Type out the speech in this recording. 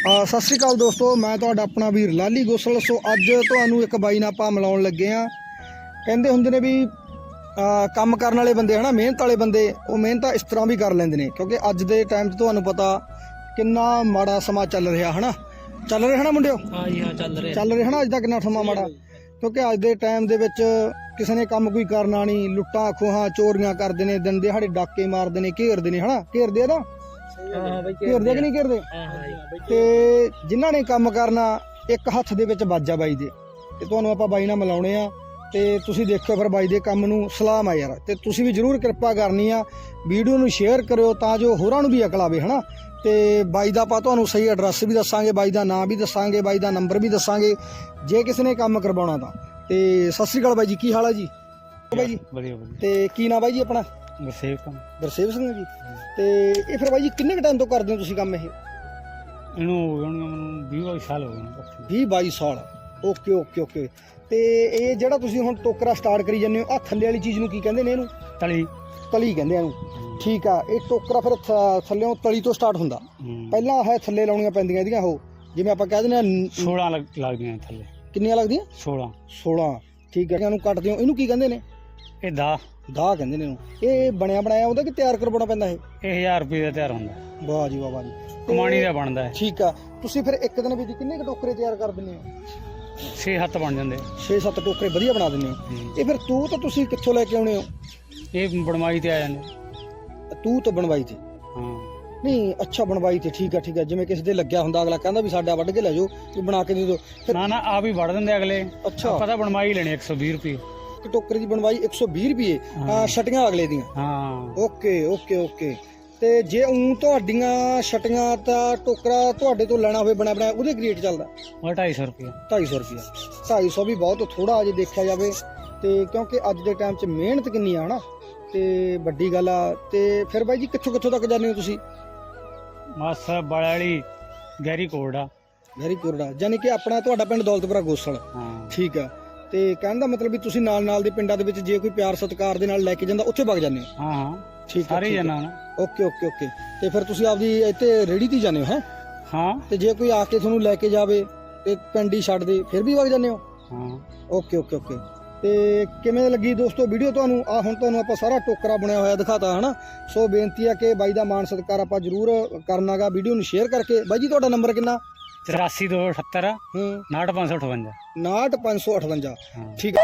ਸਤਿ ਸ਼੍ਰੀ ਅਕਾਲ ਦੋਸਤੋ ਮੈਂ ਤੁਹਾਡਾ ਆਪਣਾ ਵੀਰ ਲਾਲੀ ਗੋਸਲ ਸੋ ਅੱਜ ਤੁਹਾਨੂੰ ਇੱਕ ਬਾਈ ਨਾਲ ਆਪਾਂ ਮਿਲਾਉਣ ਲੱਗੇ ਆ। ਕਹਿੰਦੇ ਹੁੰਦੇ ਨੇ ਵੀ ਕੰਮ ਕਰਨ ਵਾਲੇ ਬੰਦੇ ਹਨਾ ਮਿਹਨਤ ਵਾਲੇ ਬੰਦੇ ਉਹ ਮਿਹਨਤਾਂ ਇਸ ਤਰ੍ਹਾਂ ਵੀ ਕਰ ਲੈਂਦੇ ਨੇ। ਕਿਉਂਕਿ ਅੱਜ ਦੇ ਟਾਈਮ 'ਚ ਤੁਹਾਨੂੰ ਪਤਾ ਕਿੰਨਾ ਮਾੜਾ ਸਮਾਂ ਚੱਲ ਰਿਹਾ ਹਨਾ। ਚੱਲ ਰਿਹਾ ਹਨਾ ਮੁੰਡਿਓ? ਹਾਂ ਜੀ ਹਾਂ ਚੱਲ ਰਿਹਾ। ਚੱਲ ਰਿਹਾ ਨਾ ਅੱਜ ਦਾ ਕਿੰਨਾ ਸਮਾਂ ਮਾੜਾ। ਕਿਉਂਕਿ ਅੱਜ ਦੇ ਟਾਈਮ ਦੇ ਵਿੱਚ ਕਿਸੇ ਨੇ ਕੰਮ ਕੋਈ ਕਰਨਾ ਨਹੀਂ ਲੁੱਟਾਂ ਖੋਹਾਂ ਚੋਰੀਆਂ ਕਰਦੇ ਨੇ ਦਿਨ ਦਿਹਾੜੇ ਡਾਕੇ ਮਾਰਦੇ ਨੇ ਘੇਰਦੇ ਨੇ ਹਨਾ। ਘੇਰਦੇ ਆ ਨਾ ਹਾਂ ਬਈ ਘੇਰਦੇ ਕਿ ਨਹੀਂ ਘੇਰਦੇ? ਤੇ ਜਿਨ੍ਹਾਂ ਨੇ ਕੰਮ ਕਰਨਾ ਇੱਕ ਹੱਥ ਦੇ ਵਿੱਚ ਬਾਜਾ ਬਾਈ ਦੇ। ਤੇ ਤੁਹਾਨੂੰ ਆਪਾਂ ਬਾਈ ਨਾਲ ਮਿਲਾਉਣੇ ਆ। ਤੇ ਤੁਸੀਂ ਦੇਖਿਓ ਫਿਰ ਬਾਈ ਦੇ ਕੰਮ ਨੂੰ ਸਲਾਮ ਆ ਯਾਰ। ਤੇ ਤੁਸੀਂ ਵੀ ਜਰੂਰ ਕਿਰਪਾ ਕਰਨੀ ਆ। ਵੀਡੀਓ ਨੂੰ ਸ਼ੇਅਰ ਕਰਿਓ ਤਾਂ ਜੋ ਹੋਰਾਂ ਨੂੰ ਵੀ ਅਕਲ ਆਵੇ ਹਨਾ? ਤੇ ਬਾਈ ਦਾ ਆਪਾਂ ਤੁਹਾਨੂੰ ਸਹੀ ਐਡਰੈਸ ਵੀ ਦੱਸਾਂਗੇ ਬਾਈ ਦਾ ਨਾਮ ਵੀ ਦੱਸਾਂਗੇ ਬਾਈ ਦਾ ਨੰਬਰ ਵੀ ਦੱਸਾਂਗੇ। ਜੇ ਕਿਸੇ ਨੇ ਕੰਮ ਕਰਵਾਉਣਾ ਤਾਂ। ਤੇ ਸਤਿ ਸ੍ਰੀ ਅਕਾਲ ਬਾਈ ਜੀ ਕੀ ਹਾਲ ਹੈ ਜੀ? ਬਾਈ ਜੀ। ਵਧੀਆ ਵਧੀਆ। ਤੇ ਕੀ ਨਾਮ ਬਾਈ ਜੀ ਆਪਣਾ? ਗੁਰਸੇਵ ਕੰਮ ਗੁਰਸੇਵ ਸਿੰਘ ਜੀ। ਤੇ ਇਹ ਫਿਰ ਬਾਈ ਜੀ ਕਿੰਨੇ ਕੁ ਟਾਈਮ ਤੋਂ ਕਰਦੇ ਹੋ ਤੁਸੀਂ ਕੰਮ ਇਹ? ਇਹਨੂੰ ਹੋ ਗਏ ਹੋਣਗੇ ਮੈਨੂੰ 20 22 ਸਾਲ ਹੋ ਗਏ ਨੇ ਪੱਖੇ। 20 22 ਸਾਲ। ਓਕੇ ਓਕੇ ਓਕੇ ਤੇ ਇਹ ਜਿਹੜਾ ਤੁਸੀਂ ਹੁਣ ਟੋਕਰਾ ਸਟਾਰਟ ਕਰੀ ਜਾਂਦੇ ਹੋ ਆ ਥੱਲੇ ਵਾਲੀ ਚੀਜ਼ ਨੂੰ ਕੀ ਕਹਿੰਦੇ ਨੇ ਇਹਨੂੰ? ਤਲੀ। ਤਲੀ ਕਹਿੰਦੇ ਆ ਇਹਨੂੰ। ਠੀਕ ਆ ਇਹ ਟੋਕਰਾ ਫਿਰ ਥ- ਥੱਲਿਓਂ ਤਲੀ ਤੋਂ ਸਟਾਰਟ ਹੁੰਦਾ। ਪਹਿਲਾਂ ਹੈ ਥੱਲੇ ਲਾਉਣੀਆਂ ਪੈਂਦੀਆਂ ਇਹਦੀਆਂ ਉਹ। ਜਿਵੇਂ ਆਪਾਂ ਕਹਿ ਦਿੰਦੇ ਆ ਨ- 16 ਲੱਗ ਲੱਗਦੀਆਂ ਥੱਲੇ। ਕਿੰਨੀਆਂ ਲੱਗਦੀਆਂ? 16 16 ਠੀਕ ਹੈ ਇਹਨੂੰ ਕੱਟਦੇ ਹੋ। ਇਹਨੂੰ ਕੀ ਕਹਿੰਦੇ ਨੇ? ਇਹ ਦਾ। ਦਾਹ ਕਹਿੰਦੇ ਨੇ ਇਹ ਬਣਿਆ ਬਣਾਇਆ ਹੁੰਦਾ ਕਿ ਤਿਆਰ ਕਰਵਾਉਣਾ ਪੈਂਦਾ ਇਹ? ਇਹ 1000 ਰੁਪਏ ਦਾ ਤਿਆਰ ਹੁੰਦਾ। ਵਾਹ ਜੀ ਵਾਹ ਵਾਹ ਜੀ। ਕਮਾਣੀ ਦਾ ਬਣਦਾ ਹੈ ਠੀਕ ਆ। ਤੁਸੀਂ ਫਿਰ ਇੱਕ ਦਿਨ ਵਿੱਚ ਕਿੰਨੇ ਕੁ ਟੋਕਰੇ ਤਿਆਰ ਕਰ ਦਿੰਦੇ ਹੋ? 6 ਹੱਥ ਬਣ ਜਾਂਦੇ। 6-7 ਟੋਕਰੇ ਵਧੀਆ ਬਣਾ ਦਿੰਦੇ ਹੂੰ। ਇਹ ਫਿਰ ਤੂੰ ਤਾਂ ਤੁਸੀਂ ਕਿੱਥੋਂ ਲੈ ਕੇ ਆਉਣੇ ਹੋ? ਇਹ ਬਣਵਾਈ ਤੇ ਆ ਜਾਂਦੇ। ਤੂੰ ਤਾਂ ਬਣਵਾਈ ਤੇ। ਹਾਂ। ਨਹੀਂ ਅੱਛਾ ਬਣਵਾਈ ਤੇ ਠੀਕ ਆ ਠੀਕ ਆ। ਜਿਵੇਂ ਕਿਸੇ ਦੇ ਲੱਗਿਆ ਹੁੰਦਾ ਅਗਲਾ ਕਹਿੰਦਾ ਵੀ ਸਾਡਾ ਵੱਢ ਕੇ ਲੈ ਜਾਓ ਵੀ ਬਣਾ ਕੇ ਦੇ ਦਿਓ। ਫਿਰ ਨਾ ਨਾ ਆ ਵੀ ਵੜ ਦਿੰਦੇ ਅਗਲੇ। ਅੱਛਾ। ਪਤਾ ਬਣਵਾਈ ਲੈਣੀ 120 ਰੁਪਏ। ਇੱਕ ਟੋਕਰੇ ਦੀ ਬਣਵਾਈ 120 ਰੁਪਏ ਹਾਂ। ਛਟੀਆਂ ਅਗਲੇ ਦੀਆਂ। ਹਾਂ। Okay okay okay. ਤੇ ਜੇ ਉਂ ਤੁਹਾਡੀਆਂ ਛਟੀਆਂ ਤਾਂ ਟੋਕਰਾ ਤੁਹਾਡੇ ਤੋਂ ਲੈਣਾ ਹੋਵੇ ਬਣਾ ਬਣਾਇਆ ਉਹਦੇ ਰੇਟ ਚੱਲਦਾ। ਉਹ 250 ਰੁਪਏ। 250 ਰੁਪਿਆ 250 ਵੀ ਬਹੁਤ ਥੋੜਾ ਜੇ ਦੇਖਿਆ ਜਾਵੇ। ਤੇ ਕਿਉਂਕਿ ਅੱਜ ਦੇ ਟਾਈਮ 'ਚ ਮਿਹਨਤ ਕਿੰਨੀ ਆ ਹਨਾ? ਤੇ ਵੱਡੀ ਗੱਲ ਆ। ਤੇ ਫਿਰ ਬਾਈ ਜੀ ਕਿੱਥੋਂ ਕਿੱਥੋਂ ਤੱਕ ਜਾਂਦੇ ਹੋ ਤੁਸੀਂ? ਮਸ ਬੜਾਲੀ ਗੈਰੀ ਕੋੜਾ ਗੁੱਡ ਆ ਯਾਨੀ ਕਿ ਆਪਣਾ ਤੁਹਾਡਾ ਪਿੰਡ ਦੌਲਤਪੁਰਾ ਗੋਸਲ। ਹਾਂ। ਠੀਕ ਆ। ਤੇ ਕਹਿਣ ਦਾ ਮਤਲਬ ਵੀ ਤੁਸੀਂ ਨਾਲ ਨਾਲ ਦੇ ਪਿੰਡਾਂ ਦੇ ਵਿੱਚ ਜੇ ਕੋਈ ਪਿਆਰ ਸਤਿਕਾਰ ਦੇ ਨਾਲ ਲੈ ਕੇ ਜਾਂਦਾ ਉੱਥੇ ਵਗ ਜਾਂਦੇ ਹੋ? ਹਾਂ ਹਾਂ। ਠੀਕ ਆ ਸਾਰੇ ਠੀਕ ਆ। ਜਣਾ ਨਾ। Okay okay okay. ਤੇ ਫਿਰ ਤੁਸੀਂ ਆਪਦੀ ਇੱਥੇ ਰੇੜੀ ਤੇ ਹੀ ਜਾਂਦੇ ਹੋ ਹੈ? ਹਾਂ। ਤੇ ਜੇ ਕੋਈ ਆ ਕੇ ਤੁਹਾਨੂੰ ਲੈ ਕੇ ਜਾਵੇ ਤੇ ਪਿੰਡ ਹੀ ਛੱਡ ਦੇ ਫਿਰ ਵੀ ਵਗ ਜਾਂਦੇ ਹੋ? ਹਾਂ। Okay okay okay. ਤੇ ਕਿਵੇਂ ਲੱਗੀ ਦੋਸਤੋ ਵੀਡੀਓ ਤੁਹਾਨੂੰ? ਆ ਹੁਣ ਤੁਹਾਨੂੰ ਆਪਾਂ ਸਾਰਾ ਟੋਕਰਾ ਬਣਿਆ ਹੋਇਆ ਦਿਖਾਤਾ ਹਨਾ? ਸੋ ਬੇਨਤੀ ਆ ਕਿ ਬਾਈ ਦਾ ਮਾਨ ਸਤਿਕਾਰ ਆਪਾਂ ਜਰੂਰ ਕਰਨਾਗਾ। ਵੀਡੀਓ ਨੂੰ ਸ਼ੇਅਰ ਕਰਕੇ। ਬਾਈ ਜੀ ਤੁਹਾਡਾ ਨੰਬਰ ਕਿੰਨਾ? 84 278 ਹੂੰ। 9558 558 ਹਾਂ। ਠੀਕ ਹੈ।